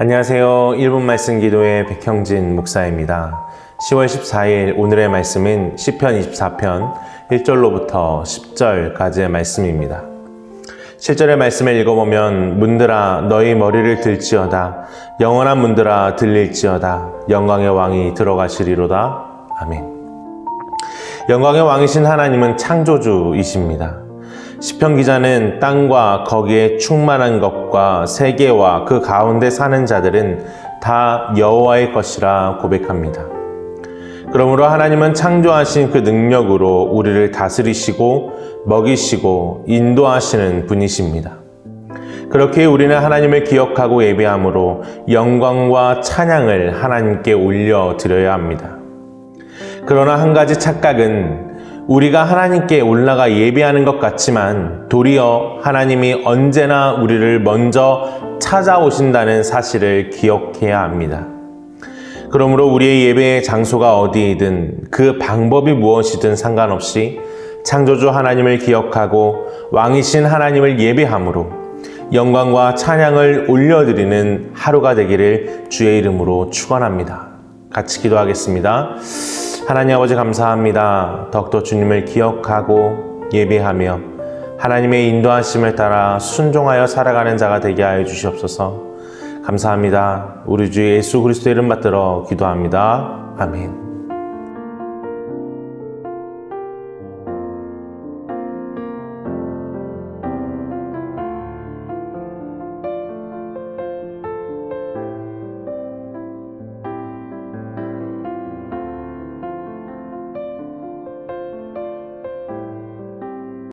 안녕하세요. 1분 말씀 기도의 백형진 목사입니다. 10월 14일 오늘의 말씀은 시편 24편 1절로부터 10절까지의 말씀입니다. 7절의 말씀을 읽어보면 문들아 너희 머리를 들지어다 영원한 문들아 들릴지어다 영광의 왕이 들어가시리로다 아멘. 영광의 왕이신 하나님은 창조주이십니다. 시편 기자는 땅과 거기에 충만한 것과 세계와 그 가운데 사는 자들은 다 여호와의 것이라 고백합니다. 그러므로 하나님은 창조하신 그 능력으로 우리를 다스리시고 먹이시고 인도하시는 분이십니다. 그렇게 우리는 하나님을 기억하고 예배함으로 영광과 찬양을 하나님께 올려드려야 합니다. 그러나 한 가지 착각은 우리가 하나님께 올라가 예배하는 것 같지만 도리어 하나님이 언제나 우리를 먼저 찾아오신다는 사실을 기억해야 합니다. 그러므로 우리의 예배의 장소가 어디이든 그 방법이 무엇이든 상관없이 창조주 하나님을 기억하고 왕이신 하나님을 예배함으로 영광과 찬양을 올려드리는 하루가 되기를 주의 이름으로 축원합니다. 같이 기도하겠습니다. 하나님 아버지 감사합니다. 더욱더 주님을 기억하고 예배하며 하나님의 인도하심을 따라 순종하여 살아가는 자가 되게 하여 주시옵소서. 감사합니다. 우리 주 예수 그리스도 이름 받들어 기도합니다. 아멘.